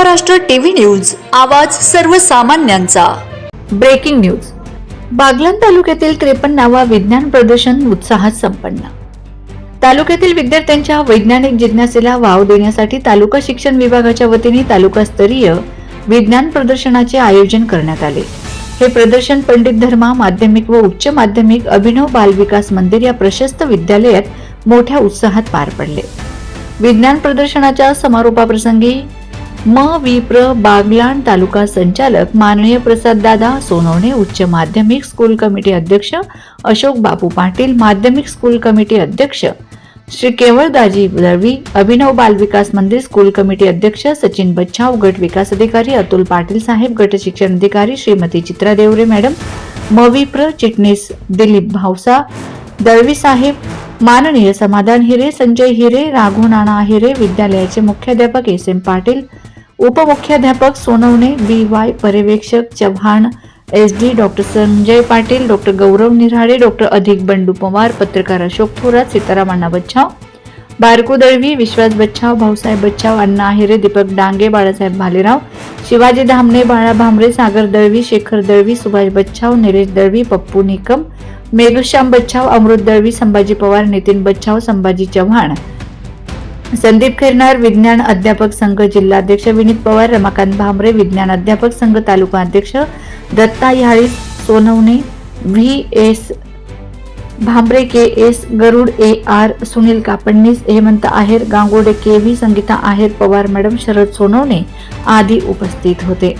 Maharashtra TV news आवाज सर्वसामान्यांचा. Breaking news. Baglan तालुक्यातील त्रेपन्नावा विज्ञान प्रदर्शन उत्साहात संपन्न. तालुक्यातील विद्यार्थ्यांच्या वैज्ञानिक जिज्ञासेला वाव देण्यासाठी तालुका शिक्षण विभागाच्या वतीने तालुकास्तरीय विज्ञान प्रदर्शनाचे आयोजन करण्यात आले. हे प्रदर्शन पंडित धर्मा माध्यमिक व उच्च माध्यमिक अभिनव बालविकास मंदिर या प्रशस्त विद्यालयात मोठ्या उत्साहात पार पडले. विज्ञान प्रदर्शनाच्या समारोपाप्रसंगी म विप्र बागलाण तालुका संचालक माननीय प्रसाददादा सोनवणे उच्च माध्यमिक स्कूल कमिटी अध्यक्ष अशोक बापू पाटील माध्यमिक स्कूल कमिटी अध्यक्ष श्री केवळदाजी दळवी अभिनव बाल विकास मंदिर स्कूल कमिटी अध्यक्ष सचिन बच्छाव गट विकास अधिकारी अतुल पाटील साहेब गट शिक्षण अधिकारी श्रीमती चित्रा देवरे मॅडम मविप्र चिटणीस दिलीप भावसा दळवी साहेब माननीय समाधान हिरे संजय हिरे राघू नाना हिरे विद्यालयाचे मुख्याध्यापक एस एम पाटील उपमुख्याध्यापक सोनवणे बी वाय पर्यवेक्षक Chavan S D doctor Sanjay Patil doctor Gaurav Nirale doctor Adhik Bandu Pawar पत्रकार अशोक थोरात सीताराम अण्णा बच्छाव बारकू दळवी विश्वास बच्छाव भाऊसाहेब बच्छाव अण्णा आहिरे दीपक डांगे बाळासाहेब भालेराव शिवाजी धामणे बाळा भांबरे सागर दळवी शेखर दळवी सुभाष बच्छाव निलेश दळवी पप्पू निकम मेघश्याम बच्छाव अमृत दळवी संभाजी पवार नितीन बच्छाव संभाजी चव्हाण संदीप खैरनार विज्ञान अध्यापक संघ जिल्हाध्यक्ष विनीत पवार रमाकांत भांबरे विज्ञान अध्यापक संघ तालुका अध्यक्ष Datta याळी Sonawane V S Bhambare K S Garud A R Sunil Kapadnis Hemant Aher Gangode K V Sangeeta Aher Pawar madam Sharad Sonawane आदी उपस्थित होते.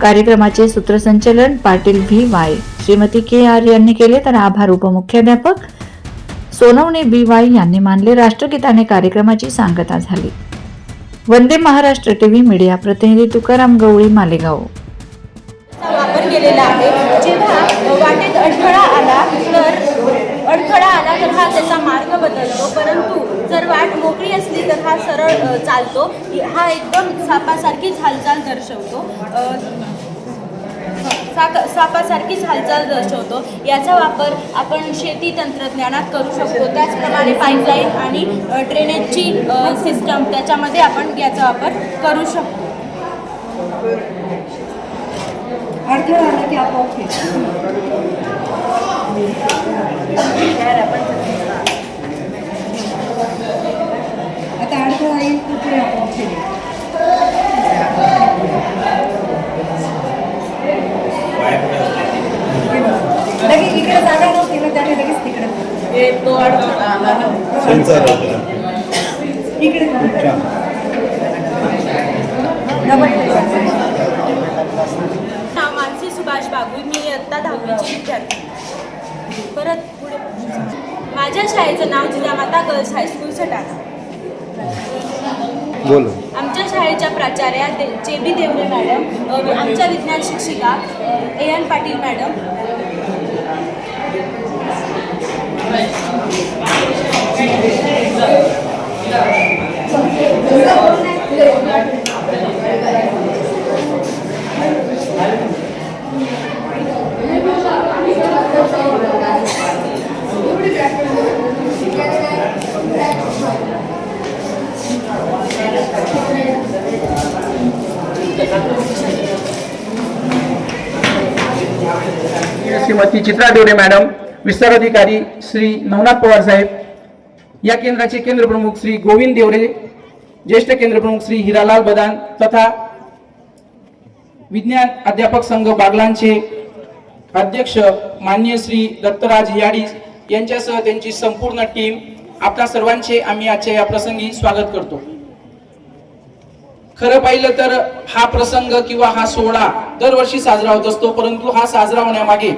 कार्यक्रमाचे सूत्रसंचालन Patil V Y Shrimati K R यांनी केले तर आभार उपमुख्याध्यापक सोनवणे बी वाय यांनी मानले राष्ट्रगीताने कार्यक्रमाची सांगता झाली. वंदे महाराष्ट्र टीव्ही मीडिया प्रतिनिधी तुकाराम गवळी मालेगाव. वापर केलेला आहे. जेव्हा वाटेत अडथळा आला तर अडथळा आला तर हा त्याचा मार्ग बदलतो. परंतु जर वाट मोकळी असली तर हा सरळ चालतो. हा एकदम सापासारखीच हालचाल दर्शवतो. साप साक सापासारखीच हालचाल दर्शवतो. याचा वापर आपण शेती तंत्रज्ञानात करू शकतो. त्याचप्रमाणे पाईपलाईन आणि ड्रेनेजची सिस्टम त्याच्यामध्ये आपण याचा वापर करू शकतो. अडथळा आला की आपोआप डबल नाव मानसी सुभाष बागुल मी इयत्ता दहावीची विद्यार्थी. परत पुढे. माझ्या शाळेचं नाव Jijamata girls high school Satana. बोल. आमच्या शाळेच्या प्राचार्या दे जे बी देवरे मॅडम आमच्या विज्ञान शिक्षिका A N Patil madam Shrimati Chitra Dore madam विस्तार अधिकारी श्री नवनाथ पवार साहेब या केंद्राचे केंद्र प्रमुख श्री गोविंद देवरे ज्येष्ठ केंद्र प्रमुख श्री हिरालाल बदान तथा विज्ञान अध्यापक संघ बागलांचे अध्यक्ष मान्य श्री दत्तराज याडी यांच्यासह त्यांची संपूर्ण टीम आपल्या सर्वांचे आम्ही आजच्या या प्रसंगी स्वागत करतो. खरं पाहिलं तर हा प्रसंग किंवा हा सोहळा दरवर्षी साजरा होत असतो परंतु हा साजरा होण्यामागे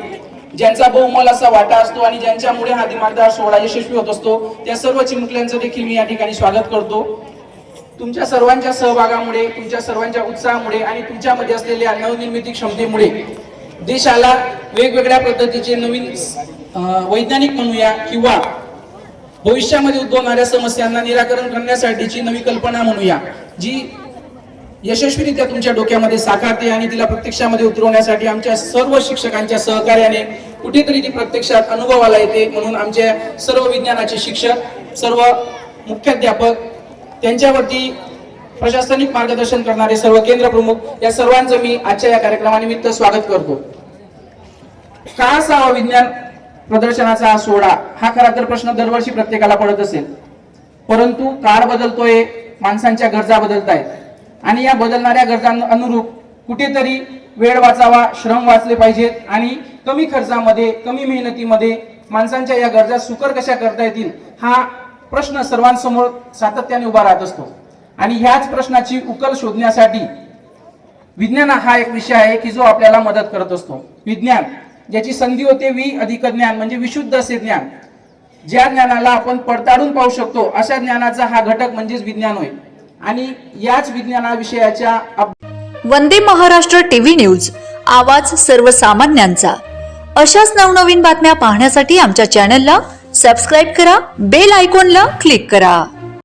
ज्यांचा बहुमल असा वाटा असतो आणि ज्यांच्यामुळे हा दिमागदार सोहळा यशस्वी होत असतो त्या सर्व चिमुकल्यांचं देखील मी या ठिकाणी स्वागत करतो. तुमच्या सर्वांच्या सहभागामुळे तुमच्या सर्वांच्या उत्साहामुळे आणि तुमच्यामध्ये असलेल्या नवनिर्मिती क्षमतेमुळे देशाला वेगवेगळ्या पद्धतीचे नवीन वैज्ञानिक म्हणूया किंवा भविष्यामध्ये उद्भवणाऱ्या समस्यांना निराकरण करण्यासाठीची नवी कल्पना म्हणूया जी यशस्वीरित्या तुमच्या डोक्यामध्ये साकारते आणि तिला प्रत्यक्षामध्ये उतरवण्यासाठी आमच्या सर्व शिक्षकांच्या सहकार्याने कुठेतरी ती प्रत्यक्षात अनुभवाला येते म्हणून आमच्या सर्व विज्ञानाचे शिक्षक सर्व मुख्याध्यापक त्यांच्यावरती प्रशासनिक मार्गदर्शन करणारे सर्व केंद्र प्रमुख या सर्वांचं मी आजच्या या कार्यक्रमानिमित्त स्वागत करतो. का असावा विज्ञान प्रदर्शनाचा हा सोहळा हा खरा तर प्रश्न दरवर्षी प्रत्येकाला पडत असेल. परंतु काळ बदलतोय माणसांच्या गरजा बदलत आहेत आणि या बदलणाऱ्या गरजां अनुरूप कुठेतरी वेळ वाचावा श्रम वाचले पाहिजेत आणि कमी खर्चामध्ये कमी मेहनतीमध्ये माणसांच्या या गरजा सुकर कशा करता येतील हा प्रश्न सर्वांसमोर सातत्याने उभा राहत असतो. आणि ह्याच प्रश्नाची उकल शोधण्यासाठी विज्ञान हा एक विषय आहे की जो आपल्याला मदत करत असतो. विज्ञान ज्याची संधी होते वि अधिक ज्ञान म्हणजे विशुद्ध असे ज्ञान. ज्या ज्ञानाला आपण पडताळून पाहू शकतो अशा ज्ञानाचा हा घटक म्हणजेच विज्ञान होय. आणि याच विज्ञानाविषयाच्या वंदे महाराष्ट्र टीव्ही न्यूज आवाज सर्वसामान्यांचा. अशाच नवनवीन बातम्या पाहण्यासाठी आमच्या चॅनलला सबस्क्राईब करा बेल आयकॉनला क्लिक करा.